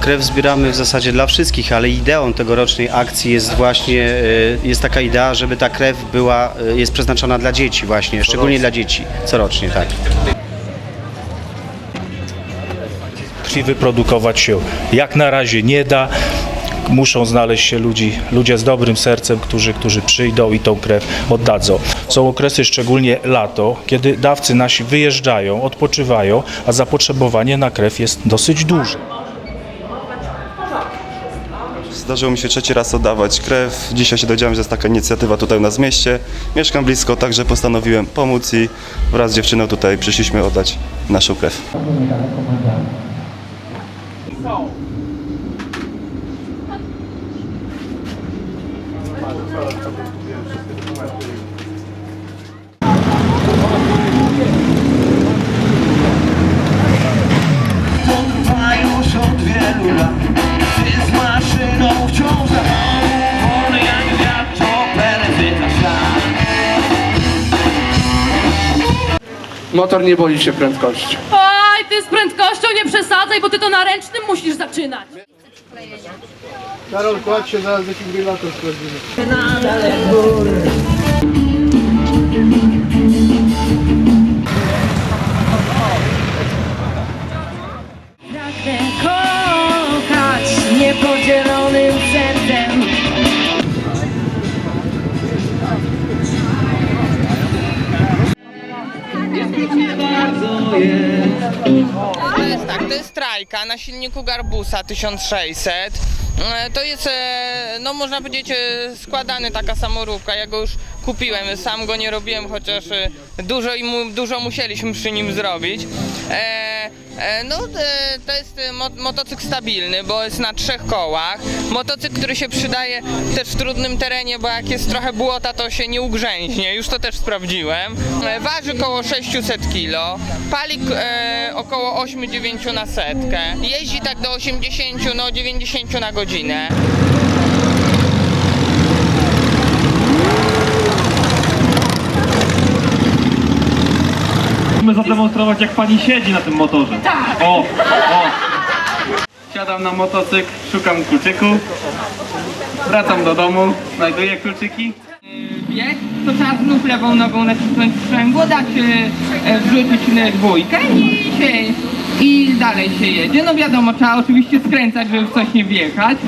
krew zbieramy w zasadzie dla wszystkich, ale ideą tegorocznej akcji jest właśnie, e, jest taka idea, żeby ta krew była, e, jest przeznaczona dla dzieci właśnie, szczególnie dla dzieci, corocznie, tak. krwi wyprodukować się jak na razie nie da. Muszą znaleźć się ludzi, ludzie z dobrym sercem, którzy, którzy przyjdą i tą krew oddadzą. Są okresy, szczególnie lato, kiedy dawcy nasi wyjeżdżają, odpoczywają, a zapotrzebowanie na krew jest dosyć duże. Zdarzyło mi się trzeci raz oddawać krew. Dzisiaj się dowiedziałem, że jest taka inicjatywa tutaj u nas w mieście. Mieszkam blisko, także postanowiłem pomóc i wraz z dziewczyną tutaj przyszliśmy oddać naszą krew. Motor nie boi się prędkości. Oj, ty z prędkością nie przesadzaj, bo ty to na ręcznym musisz zaczynać. Karol, kładź się, zaraz defibrylator sprawdzimy. To jest tak, to jest trajka na silniku Garbusa 1600. E, To jest, e, no można powiedzieć, e, składany taka samoróbka. Ja go już kupiłem, sam go nie robiłem, chociaż dużo, dużo musieliśmy przy nim zrobić. E, No, e, to jest e, mo- motocykl stabilny, bo jest na trzech kołach. Motocykl, który się przydaje też w trudnym terenie, bo jak jest trochę błota, to się nie ugrzęźnie. Już to też sprawdziłem. Waży około 600 kg. Pali około 8-9 na setkę. Jeździ tak do 80, no 90 na godzinę. Musimy zademonstrować, jak pani siedzi na tym motorze. Tak! O, o! Siadam na motocykl, szukam kluczyków, wracam do domu, znajduję kluczyki. bieg, to trzeba znów lewą nogą nacisnąć sprzęgło, da się e, wrzucić na dwójkę i się i dalej się jedzie. No wiadomo, trzeba oczywiście skręcać, żeby w coś nie wjechać.